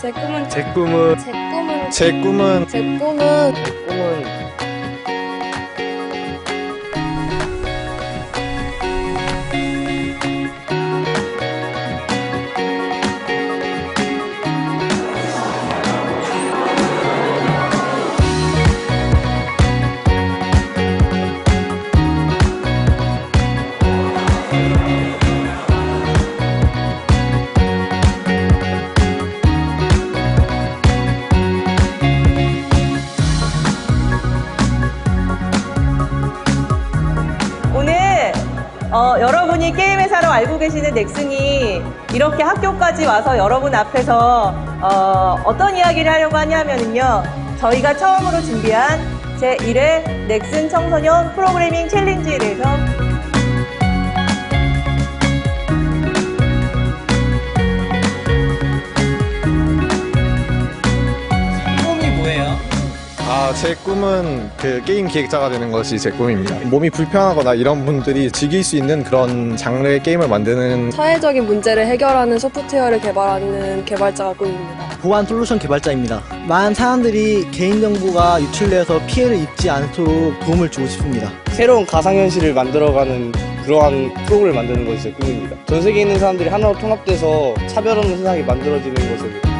제 꿈은 제 꿈은 제 꿈은 제 꿈은 제 꿈은 꿈은 어, 여러분이 게임 회사로 알고 계시는 넥슨이 이렇게 학교까지 와서 여러분 앞에서 어, 떤 이야기를 하려고 하냐면요. 저희가 처음으로 준비한 제1회 넥슨 청소년 프로그래밍 챌린지에 대해서 아 제 꿈은 그 게임 기획자가 되는 것이 제 꿈입니다. 몸이 불편하거나 이런 분들이 즐길 수 있는 그런 장르의 게임을 만드는 사회적인 문제를 해결하는 소프트웨어를 개발하는 개발자가 꿈입니다. 보안 솔루션 개발자입니다. 많은 사람들이 개인정보가 유출돼서 피해를 입지 않도록 도움을 주고 싶습니다. 새로운 가상현실을 만들어가는 그러한 프로그램을 만드는 것이 제 꿈입니다. 전 세계에 있는 사람들이 하나로 통합돼서 차별 없는 세상이 만들어지는 것을